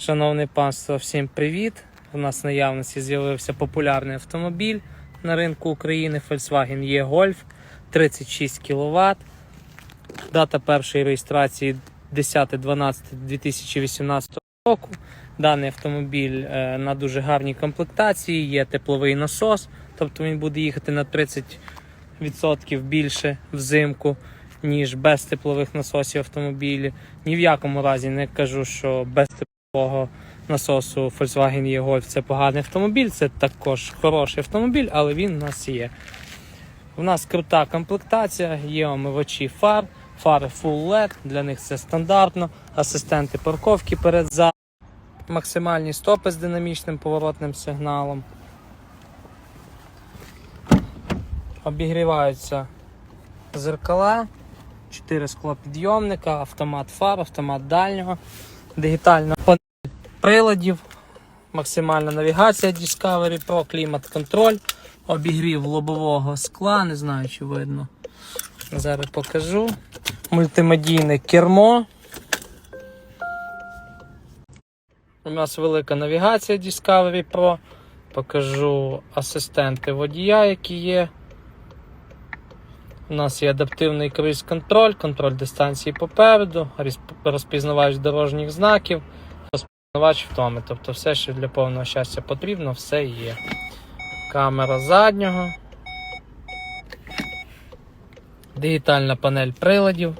Шановне панство, всім привіт! У нас в наявності з'явився популярний автомобіль на ринку України Volkswagen E-Golf 36 кВт. Дата першої реєстрації 10.12.2018 року. Даний автомобіль е, на дуже гарній комплектації, є тепловий насос, тобто він буде їхати на 30% більше взимку, ніж без теплових насосів автомобілі. Ні в якому разі не кажу, що без теплового насосу Volkswagen E-Golf це поганий автомобіль, це також хороший автомобіль, але він у нас є. У нас крута комплектація, є омивачі фар, фари Full LED, для них це стандартно, асистенти парковки перед за, максимальні стопи з динамічним поворотним сигналом. Обігріваються зеркала, 4 склопідйомника, автомат фар, автомат дальнього, дигітальна панель приладів, максимальна навігація Discovery Pro, клімат-контроль, обігрів лобового скла, не знаю, чи видно. Зараз покажу. Мультимедійне кермо. У нас велика навігація Discovery Pro. Покажу асистенти водія, які є. У нас є адаптивний круїз-контроль, контроль дистанції попереду, розпізнавач дорожніх знаків, розпізнавач втоми. Тобто все, що для повного щастя потрібно, все є. Камера заднього. Дигітальна панель приладів.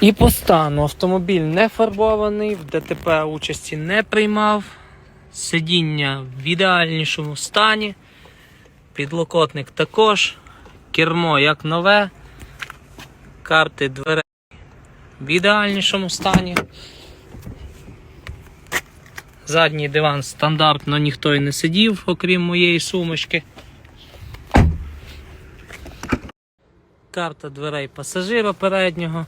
І по стану автомобіль не фарбований, в ДТП участі не приймав. Сидіння в ідеальнішому стані. Підлокотник також. Кермо як нове. Карти дверей в ідеальнішому стані. Задній диван стандартно ніхто і не сидів, окрім моєї сумочки. Карта дверей пасажира переднього.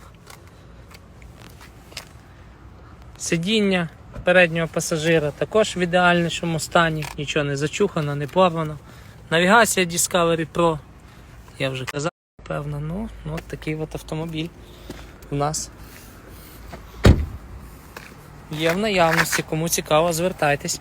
Сидіння переднього пасажира також в ідеальнішому стані, нічого не зачухано, не порвано. Навігація Discovery Pro. Я вже казав, певно, ну, ну от такий от автомобіль у нас. Є в наявності, кому цікаво, звертайтесь.